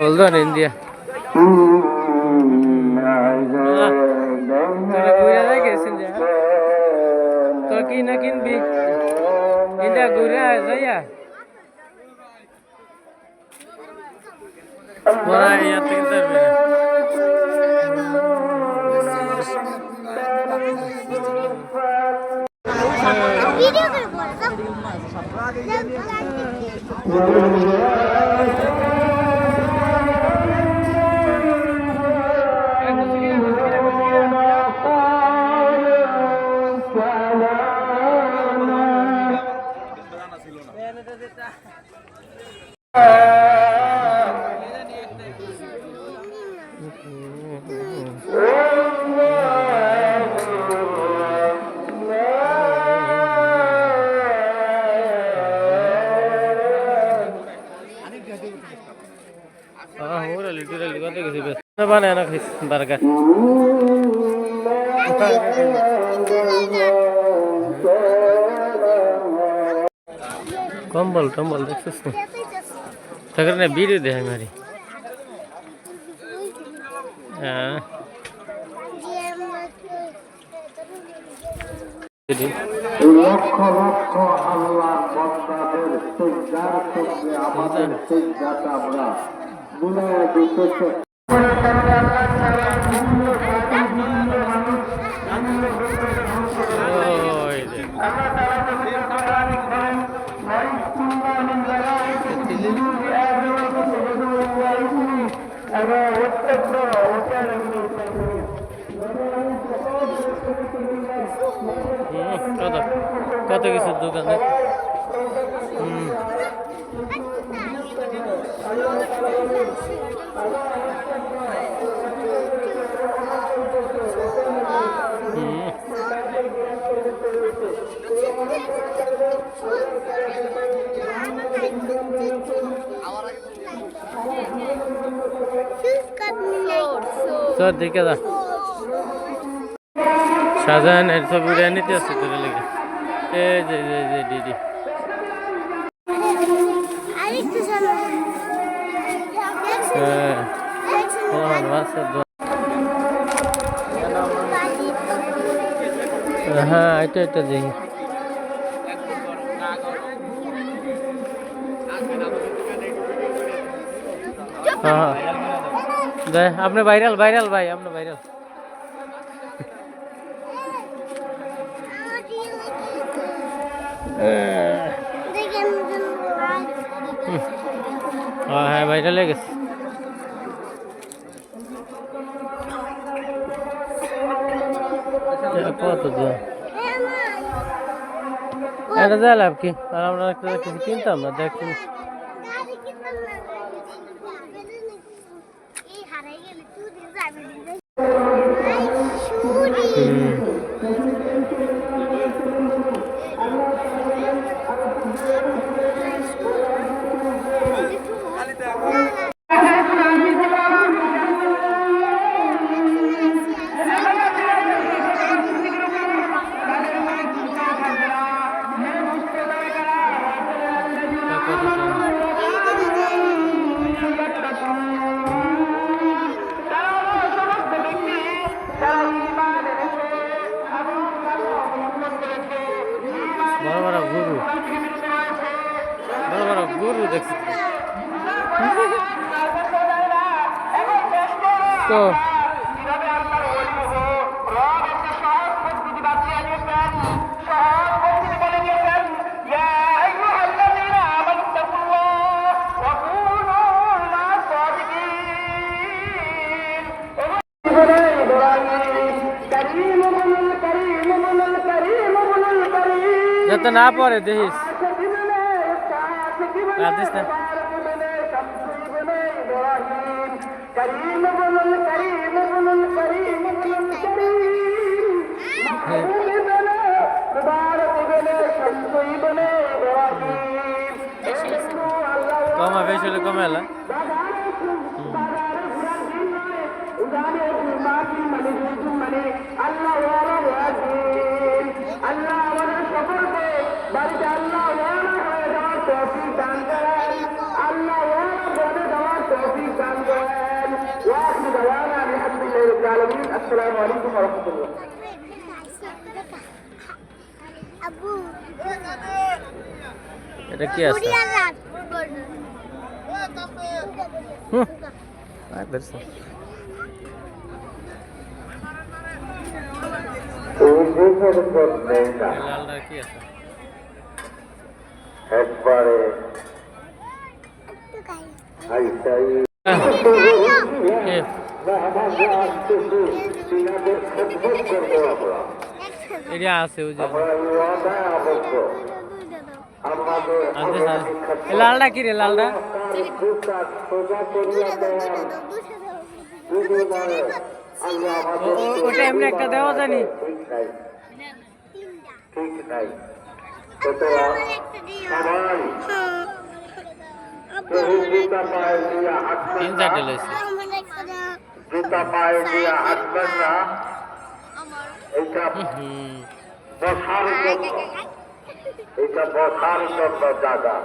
বলতো ইন্ডিয়া তোরা ঘুরে যায় গেছেন যা তোর কি না हाँ हो না বানায় না বার্গার। কম্বল টম্বল দেখছিস না? তাকে না ভিডিও দেয় মারি হ্যাঁ। লক্ষ লক্ষ আল্লাহ বন্দাদের সিজদার থেকে আমাদের সিজদাটা আমরা বুলাই দিতেছে। কত? কত কিছু দোকানে? চল দেখে যা। শাহজাহানের ছবিটা নিতে আসছে তোর লেগে। এই যে যে যে দিদি হ্যাঁ। তোমার বাসা দো- হ্যাঁ এটা এটা দেখি। হ্যাঁ হ্যাঁ। আপনি ভাইরাল ভাইরাল ভাই আপনি ভাইরাল। হ্যাঁ। হ্যাঁ ভাইরাল হয়ে গেছে। কত দেওয়া এটা দেয় লাভ কি? আর আমরা একটা কিছু কিনতাম না দেখছি হুম। বড় বড় গরু। বড় বড় গরু দেখছি। তো যাতে না পড়ে দেখিস। রাধিস না। কমা বেশি হলে কমে এলা। আসসালামু আলাইকুম ওয়া রাহমাতুল্লাহ আবু এটা কি আছে? কুড়িয়ার এটা আছে ওই যে আমরা এই ওয়াদায় আবদ্ধ আমাদের আনতে স্যার এই লালটা কি রে লালটা তার দুকাত সোজা করিয়া দেওয়ার বিনিময়ে আল্লাহ ও- আমাদের ও- ওটা এমনি একটা দেওয়া জানি ঠিক নাই ঠিক নাই সুতরাং সবাই কেউ জুতা পায়ে দিয়ে হাঁটবেন তিন না চারটে লইছে জুতা পায়ে দিয়ে হাঁটবেন না। এটা বসার জন্য। এটা বসার জন্য জায়গা।